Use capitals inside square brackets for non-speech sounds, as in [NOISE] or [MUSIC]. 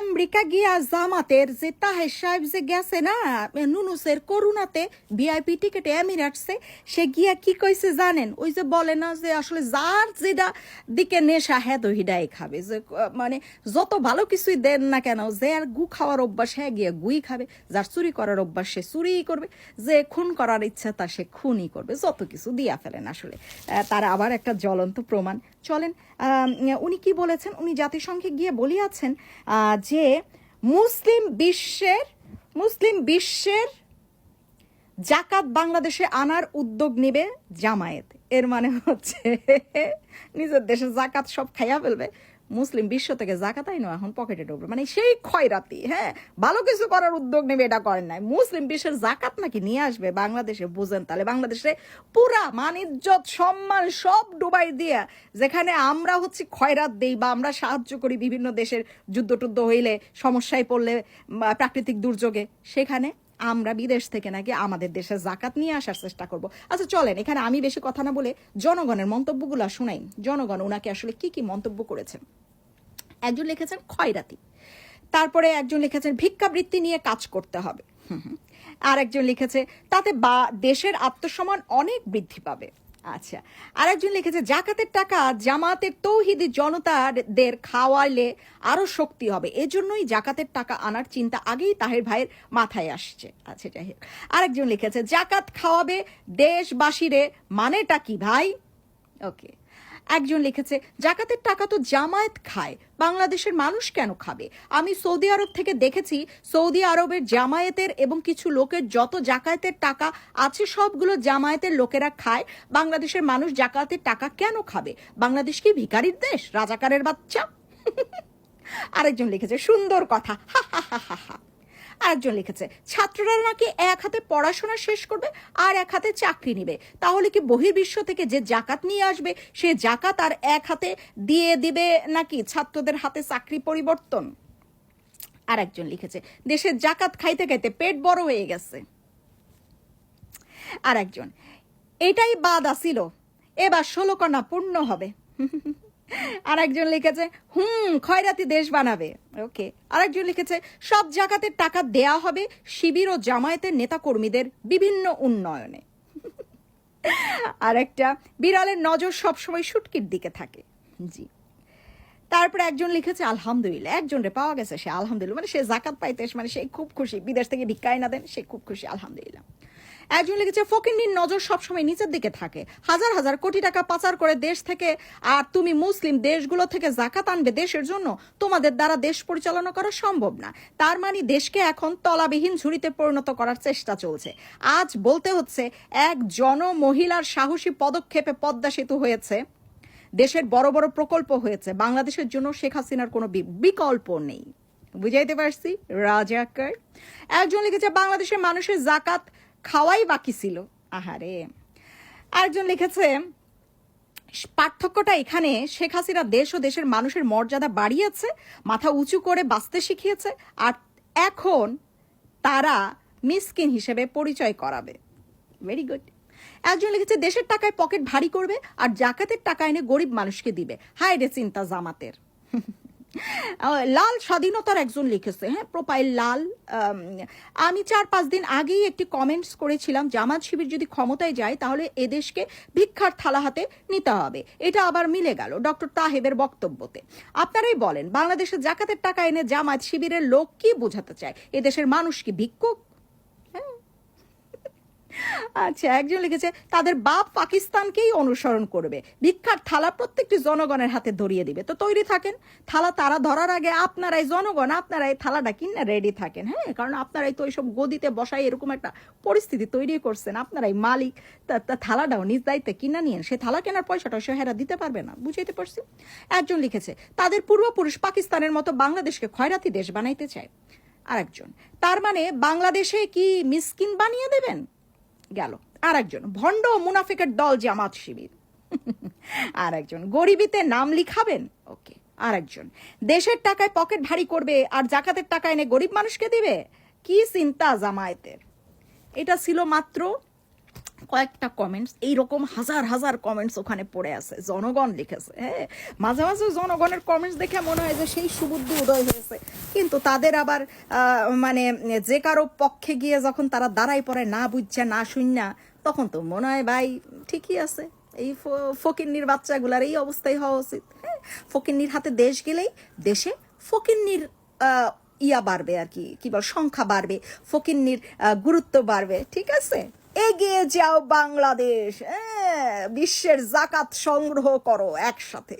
America গিয়া জামাতের যে তাহের সাহেব যে গেছে না নুনুসের করুণাতে ভিআইপি টিকেটে এমিরাটসে সে গিয়া কি কইছে জানেন? ওই যে বলে না যে আসলে যার যেটা দিকে নেশা হ্যাঁ দহিডাই খাবে। যে মানে যত ভালো কিছুই দেন না কেন যে আর গু খাওয়ার অভ্যাস হ্যাঁ গিয়া গুই খাবে। যার চুরি করার অভ্যাস সে চুরিই করবে। যে খুন করার ইচ্ছা তা সে খুনই করবে। যত কিছু দিয়া ফেলেন আসলে। তার আবার একটা জ্বলন্ত প্রমাণ। চলেন উনি কি বলেছেন? উনি জাতিসংঘে গিয়ে বলিয়াছেন আহ, যে মুসলিম বিশ্বের মুসলিম বিশ্বের জাকাত বাংলাদেশে আনার উদ্যোগ নেবে জামায়াত। এর মানে হচ্ছে [LAUGHS] নিজের দেশে জাকাত সব খাইয়া ফেলবে। মুসলিম বিশ্ব থেকে জাকাত আইনো এখন পকেটে ঢুকবে। মানে সেই খয়রাতি হ্যাঁ? ভালো কিছু করার উদ্যোগ নেবে, এটা করেন নাই। মুসলিম বিশ্বের জাকাত নাকি নিয়ে আসবে? বাংলাদেশে বুঝেন তাহলে। বাংলাদেশে পুরা মান, ইজ্জত, সম্মান সব ডুবাই দিয়া যেখানে আমরা হচ্ছে খয়রাত দেই বা আমরা সাহায্য করি বিভিন্ন দেশের যুদ্ধ টুদ্ধ হইলে, সমস্যায় পড়লে প্রাকৃতিক দুর্যোগে, সেখানে আমরা বিদেশ থেকে নাকি আমাদের দেশে জাকাত নিয়ে আসার চেষ্টা করব। আচ্ছা চলেন, এখানে আমি বেশি কথা না বলে জনগণের মন্তব্যগুলো শুনাই। জনগণ ওনাকে আসলে কি কি মন্তব্য করেছেন? একজন লিখেছেন খয়রাতি। তারপরে একজন লিখেছেন ভিক্ষাবৃত্তি নিয়ে কাজ করতে হবে। আর একজন লিখেছে, তাতে বা, দেশের আত্মসম্মান অনেক বৃদ্ধি পাবে। আচ্ছা আর একজন লিখেছে, জাকাতের টাকা জামাতের তৌহিদি জনতাদের খাওয়াইলে আরও শক্তি হবে। এজন্যই জাকাতের টাকা আনার চিন্তা আগেই তাহের ভাইয়ের মাথায় আসছে। আচ্ছা যাই হোক। আরেকজন লিখেছে, জাকাত খাওয়াবে দেশবাসীরে মানেটা কি ভাই? ওকে। একজন লিখেছে, জাকাতের টাকা তো জামায়াত খায়, বাংলাদেশের মানুষ কেন খাবে? আমি সৌদি আরব থেকে দেখেছি, সৌদি আরবের জামায়াতের এবং কিছু লোকের যত জাকায়াতের টাকা আছে, সবগুলো জামায়াতের লোকেরা খায়। বাংলাদেশের মানুষ জাকাতের টাকা কেন খাবে? বাংলাদেশ কি ভিখারির দেশ? রাজাকারের বাচ্চা? [LAUGHS] আরেকজন লিখেছে, সুন্দর কথা। [LAUGHS] হা হা হা হা। হা আরেকজন লিখেছে, ছাত্ররা নাকি এক হাতে পড়াশোনা শেষ করবে আর এক হাতে চাকরি নিবে। তাহলে কি বহির্বিশ্ব থেকে যে জাকাত নিয়ে আসবে, সে জাকাত আর এক হাতে দিয়ে দিবে নাকি ছাত্রদের হাতে চাকরি পরিবর্তন? আর একজন লিখেছে, দেশের জাকাত খাইতে খাইতে পেট বড় হয়ে গেছে। আর একজন এটাই বাদ আসিল, এবার ষোলো কণা পূর্ণ হবে। [LAUGHS] আর একজন লিখেছে, হুম, খয়রাতি দেশ বানাবে। ওকে আর একজন লিখেছে, সব জাকাতের টাকা দেয়া হবে শিবির ও জামায়াতের নেতাকর্মীদের বিভিন্ন উন্নয়নে। আর একটা বিড়ালের নজর সবসময় শুটকির দিকে থাকে। জি। তারপরে একজন লিখেছে, আলহামদুলিল্লাহ। একজন রে পাওয়া গেছে, সে আলহামদুলিল্লাহ মানে সে জাকাত পাইতে মানে সে খুব খুশি। বিদেশ থেকে ভিক্ষায় না দেন, সে খুব খুশি, আলহামদুলিল্লাহ। একজন লিখেছে, ফকিন্নির নজর সবসময় নিচের দিকে থাকে। হাজার হাজার কোটি টাকা পাচার করে দেশ থেকে, আর তুমি মুসলিম দেশগুলো থেকে জাকাত আনবে দেশের জন্য। তোমাদের দ্বারা দেশ পরিচালনা করা সম্ভব না। তার মানে দেশকে এখন তলাবিহীন ঝুড়িতে পরিণত করার চেষ্টা চলছে। আজ বলতে হচ্ছে, এক জন মহিলার সাহসী পদক্ষেপে পদ্মা সেতু হয়েছে। দেশের বড় বড় প্রকল্প হয়েছে। বাংলাদেশের জন্য শেখ হাসিনার কোনো বিকল্প নেই। বুঝাইতে পারছি? রাজাকার। একজন লিখেছে, বাংলাদেশের মানুষের জাকাত খাওয়াই বাকি ছিল। আহারে। আরেকজন লিখেছে, পার্থক্যটা এখানে, শেখ হাসিনা দেশ ও দেশের মানুষের মর্যাদা বাড়িয়েছে, মাথা উঁচু করে বাঁচতে শিখিয়েছে, আর এখন তারা মিসকিন হিসেবে পরিচয় করাবে। ভেরি গুড একজন লিখেছে, দেশের টাকায় পকেট ভারী করবে, আর জাকাতের টাকা এনে গরিব মানুষকে দিবে। হায় রে চিন্তা জামাতের। লাল স্বাধীনতার একজন লিখেছে হ্যাঁ প্রোপাইল লাল। আমি চার পাঁচ দিন আগেই একটি কমেন্টস করেছিলাম, জামাত শিবির যদি ক্ষমতায় যায়, তাহলে এদেশকে ভিক্ষার থালা হাতে নিতে হবে। এটা আবার মিলে গেল ডক্টর তাহেবের বক্তব্যতে। আপনারাই বলেন বাংলাদেশের জাকাতের টাকা এনে জামাত শিবিরের লোক কি বোঝাতে চায়? এদেশের মানুষ কি ভিক্ষুক? আচ্ছা একজন লিখেছে, তাদের বাপ পাকিস্তানকেই অনুসরণ করবে। ভিক্ষার থালা প্রত্যেকটি জনগণের হাতে ধরিয়ে দিবে। তো তৈরি থাকেন। থালা তারা ধরার আগে আপনারাই জনগণ, আপনারাই থালাটা কিনে রেডি থাকেন হ্যাঁ? কারণ আপনারাই তো এইসব গদিতে বসাই এরকম একটা পরিস্থিতি তৈরি করছেন। আপনারাই মালিক থালাটাও নিজ দায়িত্বে কিনা নিয়েন সে থালা কেনার পয়সাটা সে হেরা দিতে পারবে না, বুঝাইতে পারছি? একজন লিখেছে, তাদের পূর্বপুরুষ পাকিস্তানের মতো বাংলাদেশকে খয়রাতি দেশ বানাইতে চায়। আরেকজন, তার মানে বাংলাদেশে কি মিসকিন বানিয়ে দেবেন? গেল। আর একজন ভণ্ড মুনাফিকের দল জামাত শিবির। আর একজন গরিবিতে নাম লিখাবেন? ওকে আর একজন দেশের টাকায় পকেট ভারী করবে আর জাকাতের টাকা এনে গরিব মানুষকে দিবে? কি চিন্তা জামায়াতের? এটা ছিল মাত্র কয়েকটা কমেন্টস এইরকম হাজার হাজার কমেন্টস ওখানে পড়ে আছে। জনগণ লিখেছে হ্যাঁ? মাঝে মাঝে জনগণের কমেন্টস দেখে মনে হয় যে সেই সুবুদ্ধি উদয় হয়েছে। কিন্তু তাদের আবার মানে যে কারও পক্ষে গিয়ে যখন তারা দাঁড়াই পড়ে, না বুঝছে, না শুননা, তখন তো মনে হয়, ভাই, ঠিকই আছে। এই ফকিন্নির বাচ্চাগুলার এই অবস্থায় হওয়া উচিত হ্যাঁ? ফকিন্নির হাতে দেশ গেলেই দেশে ফকিন্নির ইয়া বাড়বে আর কি কি বল, সংখ্যা বাড়বে, ফকিন্নির গুরুত্ব বাড়বে, ঠিক আছে? এগিয়ে যাও বাংলাদেশ। হ্যাঁ বিশ্বের জাকাত সংগ্রহ করো একসাথে।